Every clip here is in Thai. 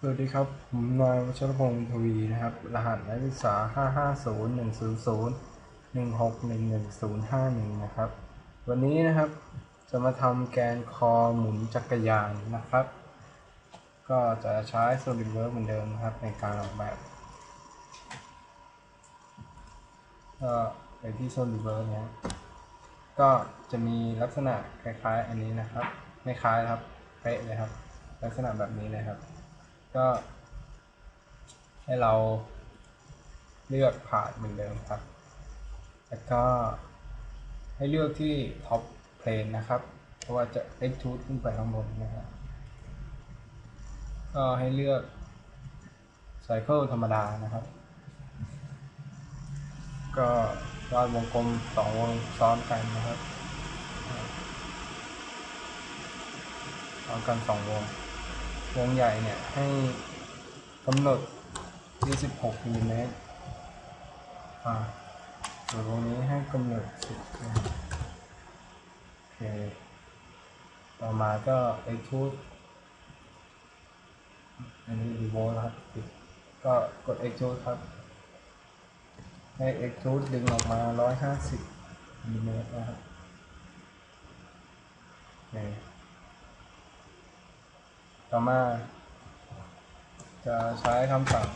สวัสดีครับ ผมนายวัชรพงศ์ทวีนะครับ รหัสนักศึกษา 550 100 1611นะครับ วันนี้นะครับ จะมาทำแกนคอหมุนจักรยานนะครับ ก็จะใช้ SolidWorks เหมือนเดิมนะครับ ในการออกแบบ ก็ไปที่ SolidWorks เนี้ยก็จะมีลักษณะคล้ายๆ อันนี้นะครับ ไม่คล้ายครับ เป๊ะเลยครับ ลักษณะแบบนี้เลยครับ ก็ ให้เราเลือกผ่านเหมือนเดิมครับ แล้วก็ให้เลือกที่ top plane นะครับ เพราะว่าจะ extrude ขึ้นไปข้างบนนะครับก็ให้เลือก cycle ธรรมดานะครับ ก็วาดวงกลมสองวงซ้อนกันนะครับซ้อนกันสองวง วงใหญ่เนี่ยให้กำหนดที่16มิลลิเมตรอ่าส่วนวงนี้ให้กำหนด10นะโอเค ต่อมาก็ extrude อันนี้ revolve นะครับก็กด extrude ครับ ให้ extrude ดึงออกมา 150มิลลิเมตรนะครับโอเค ต่อมา จะใช้คำสั่ง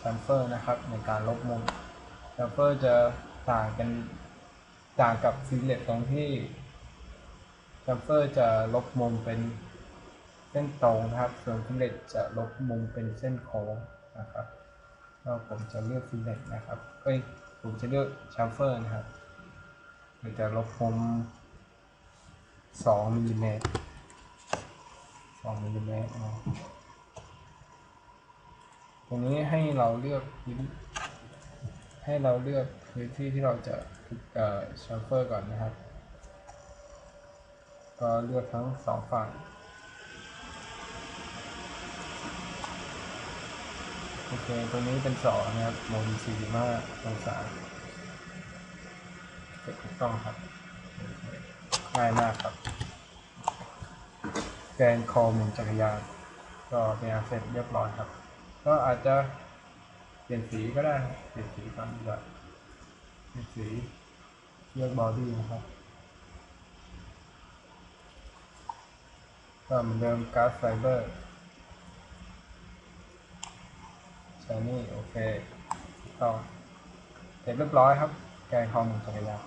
chamfer นะครับ ในการลบมุม chamfer จะต่างกันต่างกับ fillet ตรงที่ chamfer จะลบมุมเป็นเส้นตรงนะครับ ส่วน fillet จะลบมุมเป็นเส้นโค้งนะครับก็ผมจะเลือก fillet นะครับเอ้ยผมจะเลือก chamfer นะครับมันจะลบมุม2มิลลิเมตร องมิลลิเมตรตรงนี้ให้เราเลือกพื้นให้เราเลือกพื้นที่ที่เราจะเอ่อชัฟเฟอร์ก่อนนะครับ ก็เลือกทั้งสองฝั่งโอเคตรงนี้เป็นสองนะครับโมนสี่สิบห้าองศาถูกต้องครับง่ายมากครับ แกนคอหมุนจักรยานก็เป็นอันเสร็จเรียบร้อยครับ ก็อาจจะเปลี่ยนสีก็ได้เปลี่ยนสีก่อนดีกว่าเปลี่ยนสีเลือกบอดี้นะครับก็เหมือนเดิมการ์ดไฟเบอร์ใช้นี่โอเคก็เสร็จเรียบร้อยครับ แกนคอหมุนจักรยาน